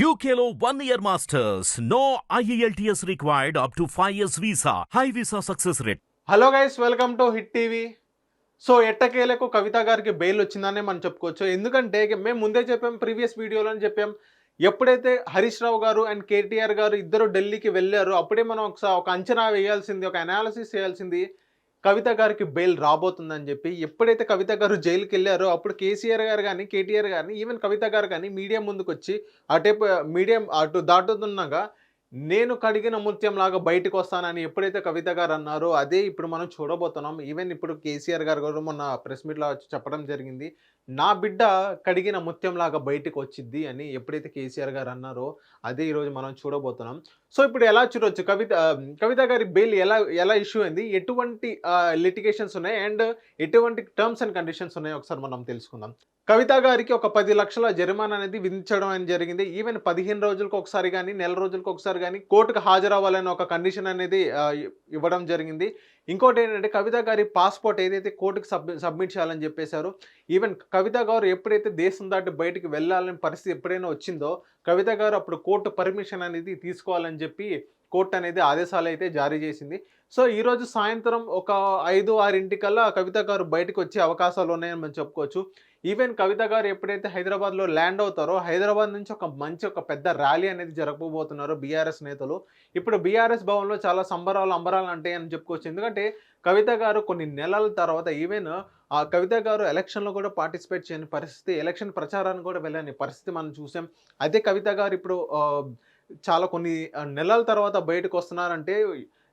యూకేలో one year masters no E IELTS required up to 5 years visa. High visa success rate. Hello guys welcome to Hit TV so ఎట్టకేలకు కవిత గారికి bail వచ్చిందనే మనం చెప్పుకోవచ్చు ఎందుకంటే మేము ముందే చెప్పాం ప్రీవియస్ వీడియోలో చెప్పాం ఎప్పుడైతే హరీష్ రావు గారు అండ్ కేటీఆర్ గారు ఇద్దరు ఢిల్లీకి వెళ్ళారు అప్పుడే మనం ఒకసారి ఒక అంచనా వేయాల్సింది ఒక అనాలిసిస్ చేయాల్సింది కవిత గారికి బెయిల్ రాబోతుందని చెప్పి ఎప్పుడైతే కవిత గారు జైలుకి వెళ్ళారో అప్పుడు కేసీఆర్ గారు కానీ కేటీఆర్ గారిని ఈవెన్ కవిత గారు కానీ మీడియా ముందుకు వచ్చి అటేపు మీడియా అటు దాటుతున్నాగా నేను కడిగిన ముత్యం లాగా బయటకు వస్తానని ఎప్పుడైతే కవిత గారు అన్నారో అదే ఇప్పుడు మనం చూడబోతున్నాం. ఈవెన్ ఇప్పుడు కేసీఆర్ గారు కూడా మొన్న ప్రెస్ మీట్లో వచ్చి చెప్పడం జరిగింది. నా బిడ్డ కడిగిన ముత్యంలాగా బయటకు వచ్చింది అని ఎప్పుడైతే కేసీఆర్ గారు అన్నారో అదే ఈరోజు మనం చూడబోతున్నాం. సో ఇప్పుడు ఎలా చూడొచ్చు? కవిత కవిత గారి బెయిల్ ఎలా ఎలా ఇష్యూ అయింది? ఎటువంటి లిటిగేషన్స్ ఉన్నాయి? అండ్ ఎటువంటి టర్మ్స్ అండ్ కండిషన్స్ ఉన్నాయి? ఒకసారి మనం తెలుసుకుందాం. కవిత గారికి ఒక పది లక్షల జరిమానా అనేది విధించడం అనేది జరిగింది. ఈవెన్ పదిహేను రోజులకు ఒకసారి కానీ నెల రోజులకు ఒకసారి కానీ కోర్టుకు హాజరవ్వాలని ఒక కండిషన్ అనేది ఇవ్వడం జరిగింది. ఇంకోటి ఏంటంటే కవిత గారి పాస్పోర్ట్ ఏదైతే కోర్టుకు సబ్ సబ్మిట్ చేయాలని చెప్పేశారు ఈవెన్ కవిత గారు ఎప్పుడైతే దేశం దాటి బయటికి వెళ్ళాలని పరిస్థితి ఎప్పుడైనా వచ్చిందో కవిత గారు అప్పుడు కోర్టు పర్మిషన్ అనేది తీసుకోవాలని చెప్పి కోర్టు అనేది ఆదేశాలు అయితే జారీ చేసింది. సో ఈరోజు సాయంత్రం ఒక ఐదు ఆరింటికల్లా కవిత గారు బయటకు వచ్చే అవకాశాలు ఉన్నాయని మనం చెప్పుకోవచ్చు. ఈవెన్ కవిత గారు ఎప్పుడైతే హైదరాబాద్లో ల్యాండ్ అవుతారో హైదరాబాద్ నుంచి ఒక మంచి ఒక పెద్ద ర్యాలీ అనేది జరగబోతున్నారు బీఆర్ఎస్ నేతలు. ఇప్పుడు బీఆర్ఎస్ భవన్లో చాలా సంబరాలు అంబరాలు అంటాయి అని చెప్పుకోవచ్చు. ఎందుకంటే కవిత గారు కొన్ని నెలల తర్వాత ఈవెన్ ఆ కవిత గారు ఎలక్షన్లో కూడా పార్టిసిపేట్ చేయని పరిస్థితి ఎలక్షన్ ప్రచారాన్ని కూడా వెళ్ళని పరిస్థితి మనం చూసాం. అదే కవిత గారు ఇప్పుడు చాలా కొన్ని నెలల తర్వాత బయటకు వస్తున్నారంటే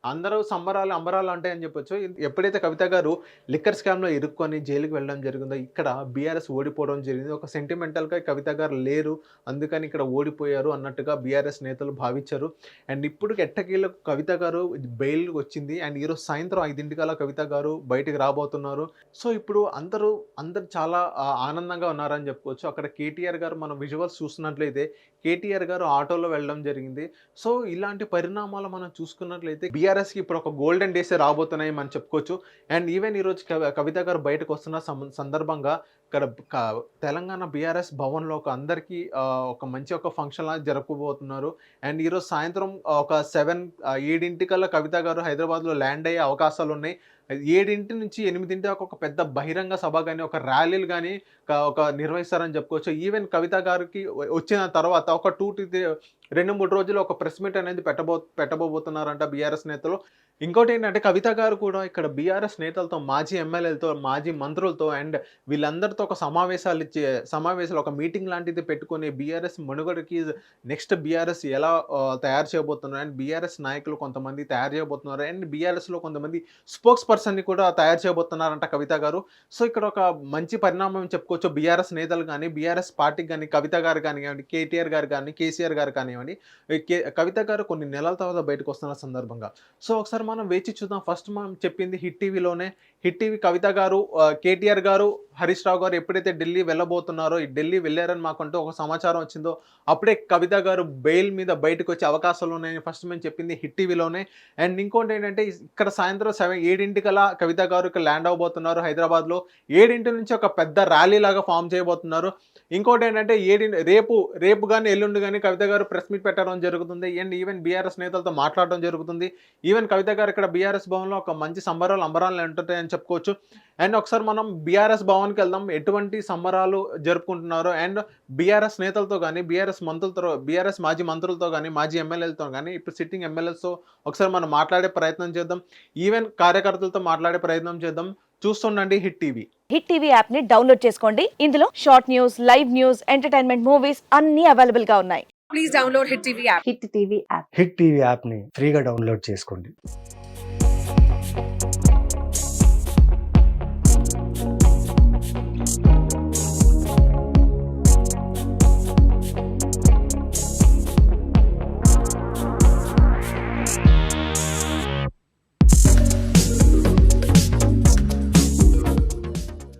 అందరూ సంబరాలు అంబరాలు ఉంటాయని చెప్పొచ్చు. ఎప్పుడైతే కవిత గారు లిక్కర్ స్కామ్లో ఇరుక్కొని జైలుకి వెళ్ళడం జరిగిందో ఇక్కడ బీఆర్ఎస్ ఓడిపోవడం జరిగింది. ఒక సెంటిమెంటల్గా కవిత గారు లేరు అందుకని ఇక్కడ ఓడిపోయారు అన్నట్టుగా బీఆర్ఎస్ నేతలు భావించారు. అండ్ ఇప్పుడు ఎట్టకీళ్ళకు కవిత గారు బెయిల్ వచ్చింది. అండ్ ఈరోజు సాయంత్రం ఐదింటికల్లా కవిత గారు బయటికి రాబోతున్నారు. సో ఇప్పుడు అందరూ అందరు చాలా ఆనందంగా ఉన్నారని చెప్పుకోవచ్చు. అక్కడ కేటీఆర్ గారు మనం విజువల్స్ చూసినట్లయితే కేటీఆర్ గారు ఆటోలో వెళ్ళడం జరిగింది. సో ఇలాంటి పరిణామాలు మనం చూసుకున్నట్లయితే టీఆర్ఎస్కి ఇప్పుడు ఒక గోల్డెన్ డేసే రాబోతున్నాయి మనం చెప్పుకోవచ్చు. అండ్ ఈవెన్ ఈరోజు కవిత గారు బయటకు వస్తున్న సందర్భంగా ఇక్కడ తెలంగాణ బీఆర్ఎస్ భవన్లో ఒక అందరికీ ఒక మంచి ఒక ఫంక్షన్ లాగా జరపబోతున్నారు. అండ్ ఈరోజు సాయంత్రం ఒక సెవెన్ ఏడింటికల్లా కవిత గారు హైదరాబాద్లో ల్యాండ్ అయ్యే అవకాశాలు ఉన్నాయి. ఏడింటి నుంచి ఎనిమిదింటి దాకా ఒక పెద్ద బహిరంగ సభ కానీ ఒక ర్యాలీలు కానీ ఒక నిర్వహిస్తారని చెప్పుకోవచ్చు. ఈవెన్ కవిత గారికి వచ్చిన తర్వాత ఒక టూ టు రెండు మూడు రోజులు ఒక ప్రెస్ మీట్ అనేది పెట్టబో పెట్టబోతున్నారంట బీఆర్ఎస్ నేతలు. ఇంకోటి ఏంటంటే కవిత గారు కూడా ఇక్కడ బీఆర్ఎస్ నేతలతో మాజీ ఎమ్మెల్యేలతో మాజీ మంత్రులతో అండ్ వీళ్ళందరితో ఒక సమావేశాలు ఇచ్చే సమావేశాలు ఒక మీటింగ్ లాంటిది పెట్టుకొని బీఆర్ఎస్ మనుగడకి నెక్స్ట్ బీఆర్ఎస్ ఎలా తయారు చేయబోతున్నారు అండ్ బీఆర్ఎస్ నాయకులు కొంతమంది తయారు చేయబోతున్నారు అండ్ బీఆర్ఎస్లో కొంతమంది స్పోక్స్ పర్సన్ని కూడా తయారు చేయబోతున్నారంట కవిత గారు. సో ఇక్కడ ఒక మంచి పరిణామం చెప్పుకోవచ్చు బీఆర్ఎస్ నేతలు కానీ బీఆర్ఎస్ పార్టీకి కానీ కవిత గారు కానివ్వండి కేటీఆర్ గారు కానీ కేసీఆర్ గారు కానివ్వండి. కానివ్వండి కవిత గారు కొన్ని నెలల తర్వాత బయటకు వస్తున్న సందర్భంగా. సో ఒకసారి మనం వేచి చూద్దాం. ఫస్ట్ మనం చెప్పింది హిట్ టీవీలోనే హిట్ టీవీ కవిత గారు కేటీఆర్ గారు హరీష్ రావు గారు ఎప్పుడైతే ఢిల్లీ వెళ్ళబోతున్నారో ఈ ఢిల్లీ వెళ్ళారని మాకంటూ ఒక సమాచారం వచ్చిందో అప్పుడే కవిత గారు బెయిల్ మీద బయటకు వచ్చే అవకాశాలు ఉన్నాయని ఫస్ట్ మేము చెప్పింది హిట్ టీవీలోనే. అండ్ ఇంకోటి ఏంటంటే ఇక్కడ సాయంత్రం సెవెన్ ఏడింటికల్లా కవిత గారు ఇక్కడ ల్యాండ్ అవబోతున్నారు హైదరాబాద్లో. ఏడింటి నుంచి ఒక పెద్ద ర్యాలీ లాగా ఫామ్ చేయబోతున్నారు. ఇంకోటి ఏంటంటే ఏడి రేపు రేపు కానీ ఎల్లుండి కానీ కవిత గారు ప్రెస్ మీట్ పెట్టడం జరుగుతుంది. అండ్ ఈవెన్ బీఆర్ఎస్ నేతలతో మాట్లాడడం జరుగుతుంది. ఈవెన్ కవిత గారు ఇక్కడ బీఆర్ఎస్ భవన్లో ఒక మంచి సంబరాలు అంబరాలు ఉంటాయని చెప్పుకోవచ్చు. అండ్ ఒకసారి మనం బీఆర్ఎస్ భవన్ భవన్కి వెళ్దాం ఎటువంటి సంబరాలు జరుపుకుంటున్నారో అండ్ బీఆర్ఎస్ నేతలతో కానీ బీఆర్ఎస్ మంత్రులతో బీఆర్ఎస్ మాజీ మంత్రులతో కానీ మాజీ ఎమ్మెల్యేలతో కానీ ఇప్పుడు సిట్టింగ్ ఎమ్మెల్యేలతో ఒకసారి మనం మాట్లాడే ప్రయత్నం చేద్దాం. ఈవెన్ కార్యకర్తలతో మాట్లాడే ప్రయత్నం చేద్దాం. చూస్తుండండి హిట్ టీవీ. హిట్ టీవీ యాప్ని డౌన్లోడ్ చేసుకోండి. ఇందులో short news live news entertainment movies అన్ని అవైలబుల్గా ఉన్నాయి. please download Hit TV app. Hit TV app. Hit TV యాప్ని ఫ్రీగా డౌన్లోడ్ చేసుకోండి.